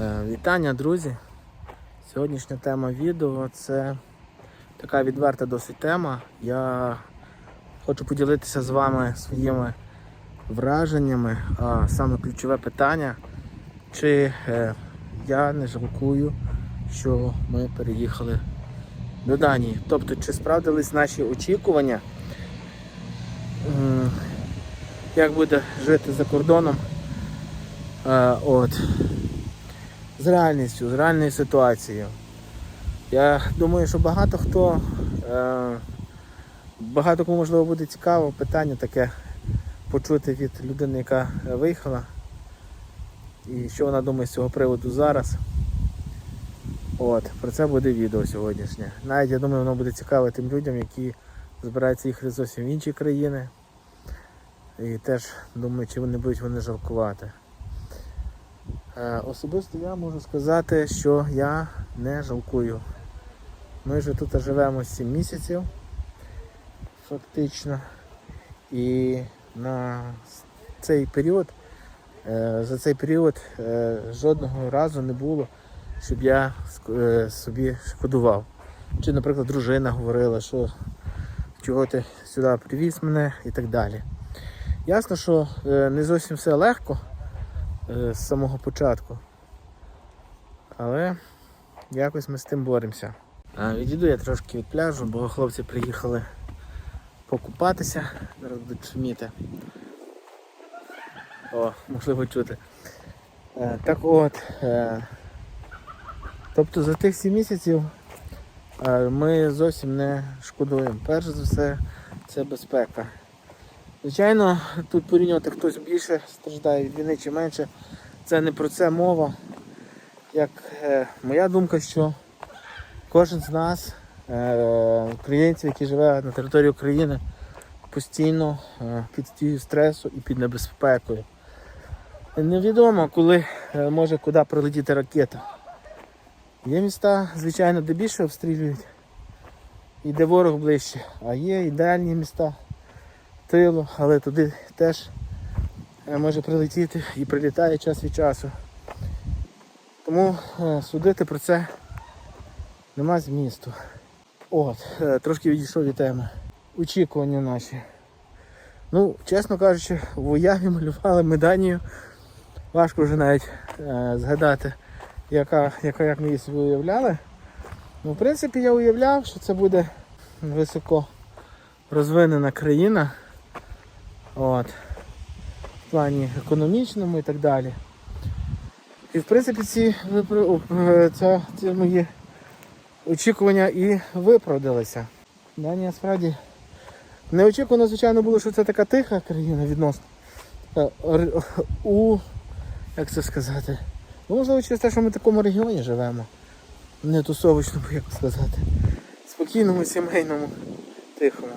Е, Вітання, друзі! Сьогоднішня тема відео це така відверта досить тема. Я хочу поділитися з вами своїми враженнями, а саме ключове питання, чи е, я не жалкую, що ми переїхали до Данії. Тобто, чи справдились наші очікування, як буде жити за кордоном. Е, От з реальністю, з реальною ситуацією. Я думаю, що багато хто, е, багато кому можливо буде цікаво питання таке почути від людини, яка е, виїхала. І що вона думає з цього приводу зараз. От, про це буде відео сьогоднішнє. Навіть я думаю, воно буде цікаве тим людям, які збираються їхати зовсім в інші країни. І теж думаю, чи вони будуть вони жалкувати. Е, Особисто я можу сказати, що я не жалкую. Ми вже тут живемо 7 місяців, фактично. І на цей період, е, за цей період е, жодного разу не було, щоб я собі шкодував. Чи, наприклад, дружина говорила, що чого ти сюди привіз мене і так далі. Ясно, що не зовсім все легко з самого початку. Але якось ми з тим боремося. Відійду я трошки від пляжу, бо хлопці приїхали покупатися. Зараз будуть шуміти. О, можливо чути. Е, так от. Е, тобто за тих 7 місяців е, ми зовсім не шкодуємо. Перш за все, це безпека. Звичайно, тут порівнювати хтось більше страждає від війни чи менше. Це не про це мова. Як е, моя думка, що кожен з нас, е, українців, який живе на території України, постійно е, під дією стресу і під небезпекою. Невідомо, коли е, може куди прилетіти ракета. Є міста, звичайно, де більше обстрілюють і де ворог ближче, а є ідеальні міста тилу, але туди теж е, може прилетіти і прилітає час від часу. Тому е, судити про це нема змісту. От, е, трошки відійшов від теми. Очікування наші. Ну, чесно кажучи, в уяві малювали ми Данію. Важко вже навіть е, згадати, яка, яка, як ми її собі уявляли. Ну, в принципі, я уявляв, що це буде високо розвинена країна. От. В плані економічному і так далі. І в принципі ці, це, ці мої очікування і виправдалися. Данія справді неочікувано, звичайно, було, що це така тиха країна відносно. Е, У, як це сказати? Ну, можливо, через те, що ми в такому регіоні живемо. Не тусовочному, як сказати. Спокійному, сімейному, тихому.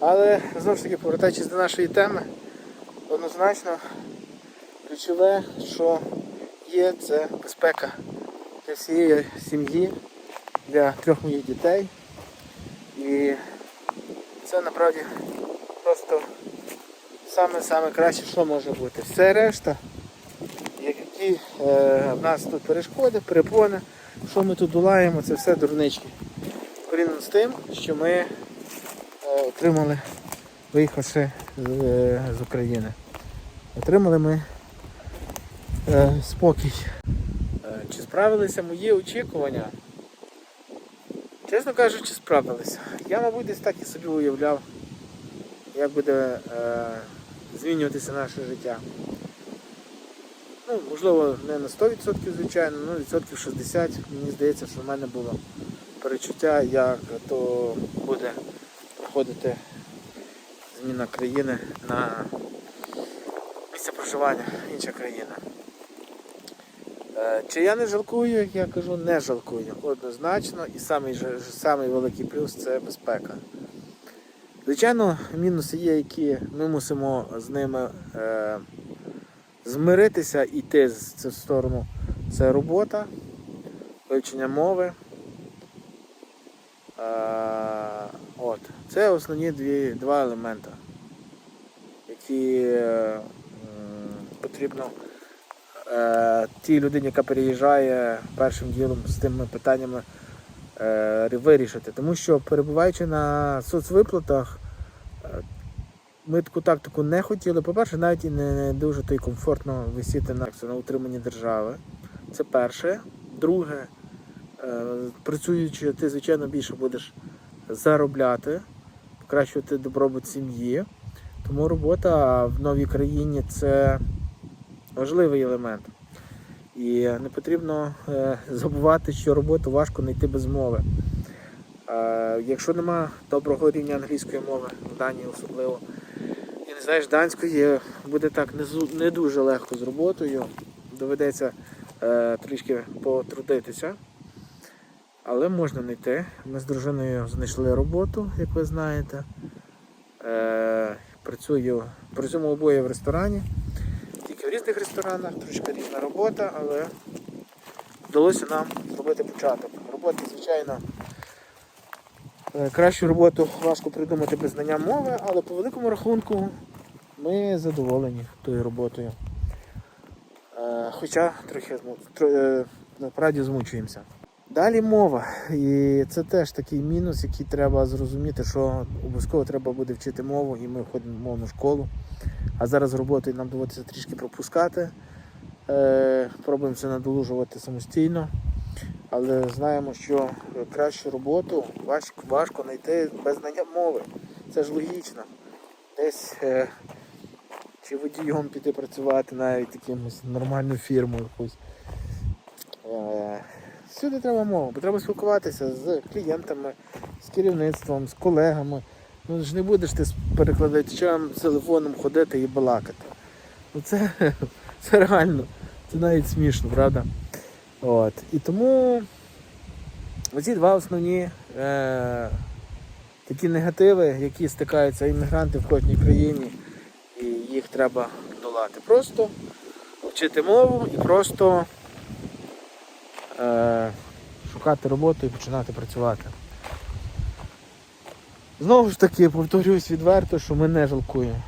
Але знову ж таки, повертаючись до нашої теми, однозначно ключове, що є, це безпека для всієї сім'ї, для трьох моїх дітей. І це насправді просто саме-саме краще, що може бути. Все решта, які е, в нас тут перешкоди, перепони, що ми тут долаємо, це все дурнички. Порівняно з тим, що ми отримали, виїхавши з, е, з України. Отримали ми е, спокій. Е, чи справилися мої очікування? Чесно кажучи, справилися. Я, мабуть, десь так і собі уявляв, як буде е, змінюватися наше життя. Ну, можливо, не на 100%, звичайно, ну відсотків 60. Мені здається, що в мене було перечуття, як то буде проходити зміна країни на місце проживання, інша країна. Е, Чи я не жалкую, я кажу, не жалкую. Однозначно. І самий великий плюс це безпека. Звичайно, мінуси є, які ми мусимо з ними е, змиритися і йти з цю сторону. Це робота, вивчення мови. Е, от. Це основні дві, два елемента, які е, потрібно е, тій людині, яка переїжджає першим ділом з тими питаннями е, вирішити. Тому що перебуваючи на соцвиплатах, е, ми таку тактику не хотіли. По-перше, навіть і не, не дуже то й комфортно висіти на, на утриманні держави. Це перше. Друге, е, працюючи, ти, звичайно, більше будеш заробляти, покращувати добробут сім'ї. Тому робота в новій країні це важливий елемент. І не потрібно е, забувати, що роботу важко знайти без мови. Якщо нема доброго рівня англійської мови, в Данії особливо, і не знаєш данської, буде так не, дуже легко з роботою. Доведеться е, трішки потрудитися. Але можна знайти. Ми з дружиною знайшли роботу, як ви знаєте. Е, працюю, працюємо обоє в ресторані. Тільки в різних ресторанах, трошки різна робота, але вдалося нам зробити початок. Робота, звичайно, е, кращу роботу важко придумати без знання мови, але по великому рахунку ми задоволені тою роботою. Е, Хоча трохи е, насправді змучуємося. Далі мова. І це теж такий мінус, який треба зрозуміти, що обов'язково треба буде вчити мову, і ми ходимо в мовну школу. А зараз з роботою нам доводиться трішки пропускати. Е, пробуємо це надолужувати самостійно. Але знаємо, що кращу роботу важко, важко знайти без знання мови. Це ж логічно. Десь е, чи водієм піти працювати навіть якимось нормальну фірму якусь. Е, Всюди треба мова, бо треба спілкуватися з клієнтами, з керівництвом, з колегами. Ну ж не будеш ти з перекладачем з телефоном ходити і балакати. Ну це, це реально, це навіть смішно, правда? От. І тому оці два основні е, такі негативи, які стикаються іммігранти в кожній країні, і їх треба долати. Просто вчити мову і просто е, шукати роботу і починати працювати. Знову ж таки, повторюсь відверто, що ми не жалкуємо.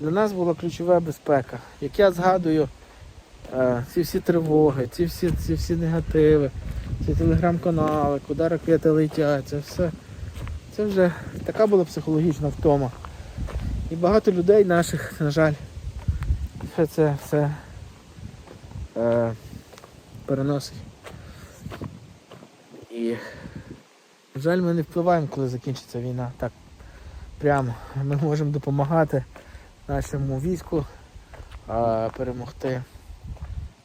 Для нас була ключова безпека. Як я згадую, е, ці всі тривоги, ці всі, ці всі негативи, ці телеграм-канали, куди ракети летять, це все. Це вже така була психологічна втома. І багато людей наших, на жаль, це все е, переносить. І, жаль, ми не впливаємо, коли закінчиться війна. Так прямо. Ми можемо допомагати нашому війську а, перемогти.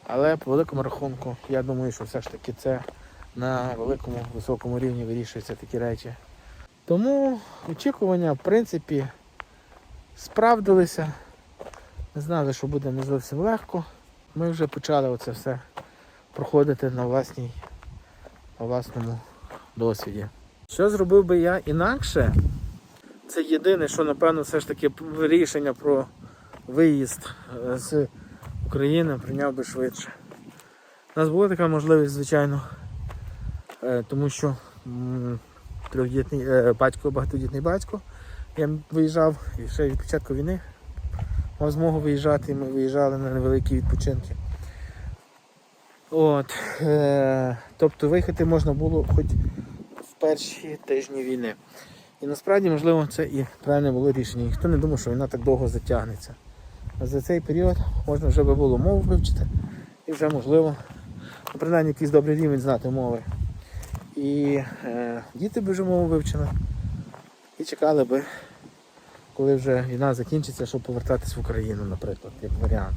Але по великому рахунку, я думаю, що все ж таки це на великому високому рівні вирішуються такі речі. Тому очікування, в принципі, справдилися. Не знали, що буде не зовсім легко. Ми вже почали оце все проходити на власній на власному досвіді. Що зробив би я інакше? Це єдине, що напевно все ж таки рішення про виїзд е, з України прийняв би швидше. У нас була така можливість, звичайно, е, тому що трьохдітний е, батько, багатодітний батько. Я виїжджав і ще від початку війни мав змогу виїжджати, і ми виїжджали на невеликі відпочинки. От, е, тобто виїхати можна було хоч в перші тижні війни. І насправді, можливо, це і правильне було рішення. Ніхто не думав, що війна так довго затягнеться. А за цей період можна вже би було мову вивчити і вже можливо, ну, принаймні якийсь добрий рівень знати мови. І е, діти б вже мову вивчили і чекали би, коли вже війна закінчиться, щоб повертатись в Україну, наприклад, як варіант.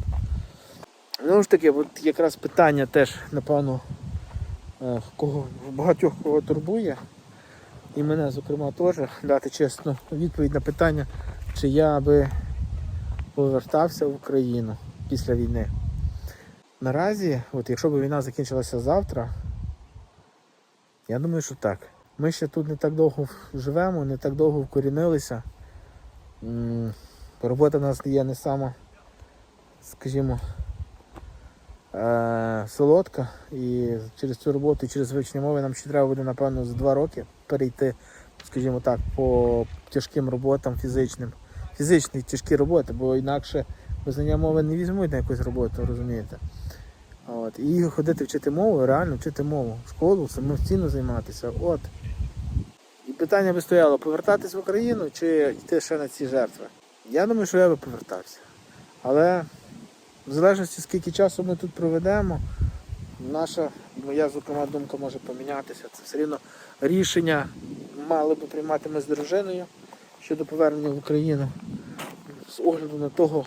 Ну ж таки, от якраз питання теж, напевно, е, кого, багатьох кого турбує, і мене, зокрема, теж дати чесну відповідь на питання, чи я би повертався в Україну після війни. Наразі, от якщо б війна закінчилася завтра, я думаю, що так. Ми ще тут не так довго живемо, не так довго вкорінилися. Робота в нас є не сама, скажімо, е, солодка. І через цю роботу і через вивчення мови нам ще треба буде, напевно, за два роки перейти, скажімо так, по тяжким роботам фізичним. Фізичні тяжкі роботи, бо інакше визнання мови не візьмуть на якусь роботу, розумієте. От. І ходити вчити мову, реально вчити мову, школу, самостійно займатися. От. І питання би стояло, повертатись в Україну чи йти ще на ці жертви. Я думаю, що я би повертався. Але в залежності, скільки часу ми тут проведемо, наша, моя, зокрема, думка може помінятися. Це все рівно рішення мали би приймати ми з дружиною щодо повернення в Україну. З огляду на того,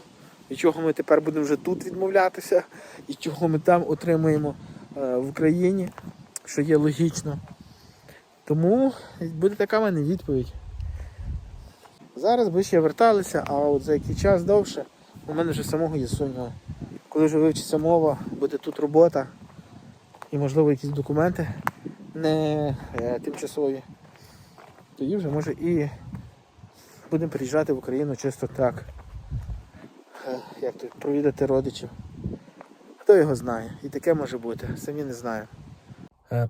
від чого ми тепер будемо вже тут відмовлятися, і чого ми там отримуємо е, в Україні, що є логічно. Тому буде така в мене відповідь. Зараз би ще верталися, а от за який час довше у мене вже самого є сумніви. Коли вже вивчиться мова, буде тут робота і, можливо, якісь документи не е, тимчасові, тоді вже може і будемо приїжджати в Україну чисто так. Е, Як тут, провідати родичів. Хто його знає? І таке може бути, самі не знаю.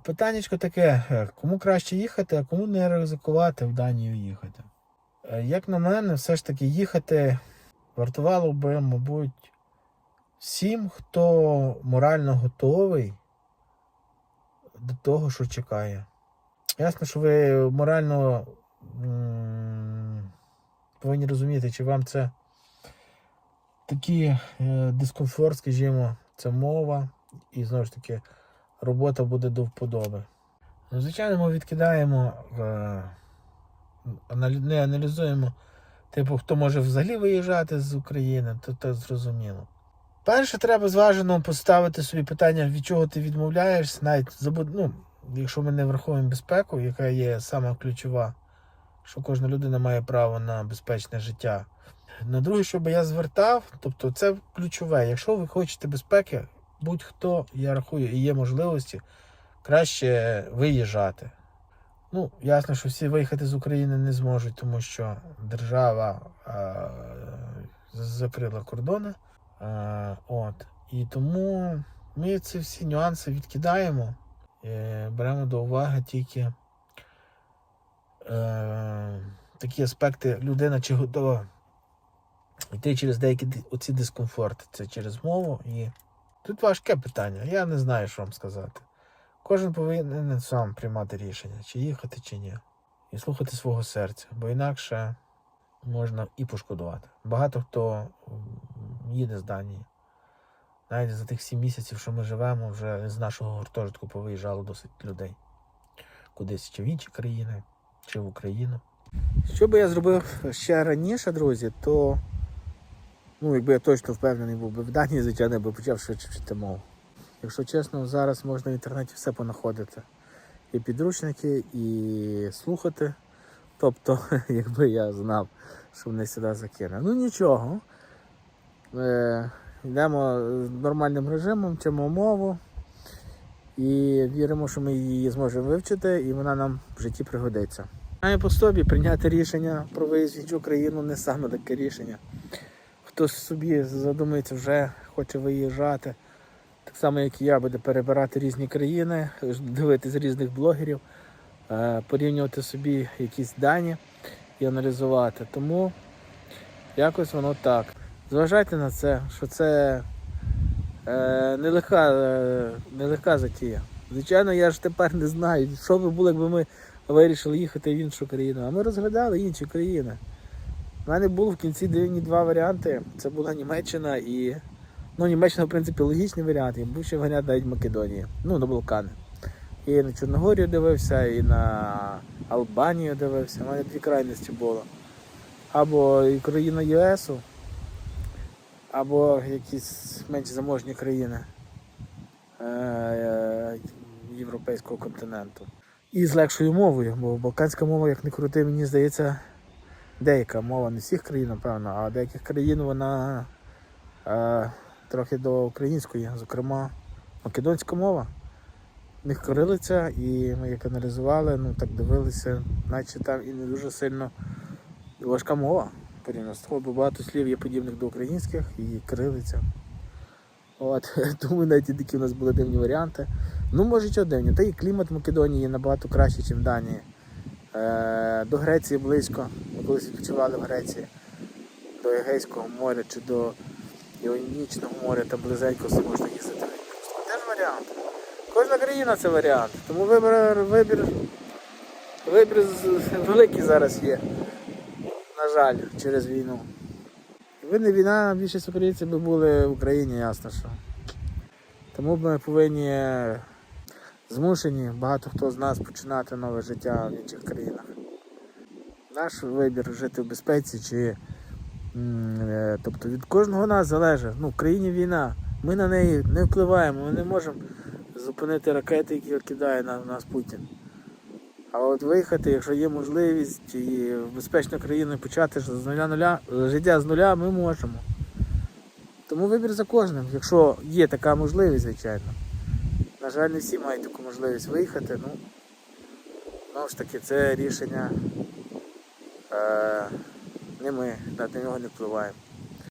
Питаннячко таке, е, кому краще їхати, а кому не ризикувати в Данію їхати? Е, Як на мене, все ж таки їхати вартувало би, мабуть, всім, хто морально готовий до того, що чекає. Ясно, що ви морально повинні розуміти, чи вам це такий е, дискомфорт, скажімо, це мова, і знову ж таки робота буде до вподоби. Ну, звичайно, ми відкидаємо, е, не аналізуємо, типу, хто може взагалі виїжджати з України, то це зрозуміло. Перше, треба зважено поставити собі питання, від чого ти відмовляєшся, навіть ну, якщо ми не враховуємо безпеку, яка є сама ключова, що кожна людина має право на безпечне життя. На друге, що би я звертав, тобто це ключове. Якщо ви хочете безпеки, будь-хто, я рахую, і є можливості, краще виїжджати. Ну, ясно, що всі виїхати з України не зможуть, тому що держава а, закрила кордони. А, от. І тому ми ці всі нюанси відкидаємо, е, беремо до уваги тільки е, такі аспекти людина чи готова йти через деякі оці дискомфорти. Це через мову. І тут важке питання. Я не знаю, що вам сказати. Кожен повинен сам приймати рішення, чи їхати, чи ні. І слухати свого серця, бо інакше можна і пошкодувати. Багато хто їде з Данії. Навіть за тих сім місяців, що ми живемо, вже з нашого гуртожитку повиїжджало досить людей. Кудись чи в інші країни, чи в Україну. Що би я зробив ще раніше, друзі, то ну, якби я точно впевнений був би в Данії, звичайно, я би почав швидше вчити мову. Якщо чесно, зараз можна в інтернеті все понаходити. І підручники, і слухати. Тобто, якби я знав, що мене сюди закине. Ну нічого. Е, йдемо нормальним режимом, вчимо мову і віримо, що ми її зможемо вивчити, і вона нам в житті пригодиться. Має по собі прийняти рішення про виїзд в іншу країну не саме таке рішення. Хтось собі задумується, вже хоче виїжджати. Так само, як і я, буде перебирати різні країни, дивитися різних блогерів, е, порівнювати собі якісь дані і аналізувати. Тому якось воно так. Зважайте на це, що це е, нелегка, е, нелегка затія. Звичайно, я ж тепер не знаю, що би було, якби ми вирішили їхати в іншу країну. А ми розглядали інші країни. У мене було в кінці дивні два варіанти. Це була Німеччина і. Ну, Німеччина, в принципі, логічний варіант, і був ще варіант навіть Македонії, ну, на Балкани. І на Чорногорію дивився, і на Албанію дивився. У мене дві крайності було. Або і країна ЄСу, або якісь менш заможні країни е, е, Європейського континенту. І з легшою мовою, бо балканська мова, як не крути, мені здається, деяка мова не всіх країн, напевно, а деяких країн вона е, трохи до української, зокрема, македонська мова. В них корилиця, і ми як аналізували, ну так дивилися, наче там і не дуже сильно важка мова. Порівняно бо багато слів є подібних до українських і кирилиця. От, тому навіть такі у нас були дивні варіанти. Ну, може, що дивні. Та і клімат в Македонії набагато кращий, ніж в Данії. Е, до Греції близько. Ми колись відпочивали в Греції. До Егейського моря чи до Іонічного моря, там близенько все можна їздити в варіант. Кожна країна це варіант. Тому вибір, вибір, вибір великий зараз є. На жаль, через війну. Якби не війна, більшість українців би були в Україні, ясно що. Тому ми повинні змушені багато хто з нас починати нове життя в інших країнах. Наш вибір жити в безпеці чи. е, Тобто від кожного нас залежить. Ну, в країні війна. Ми на неї не впливаємо, ми не можемо зупинити ракети, які кидає на нас Путін. А от виїхати, якщо є можливість і в безпечну країну почати з нуля нуля життя з нуля, ми можемо. Тому вибір за кожним, якщо є така можливість, звичайно. На жаль, не всі мають таку можливість виїхати. Ну, знову ж таки, це рішення. Е, не ми на нього не впливаємо.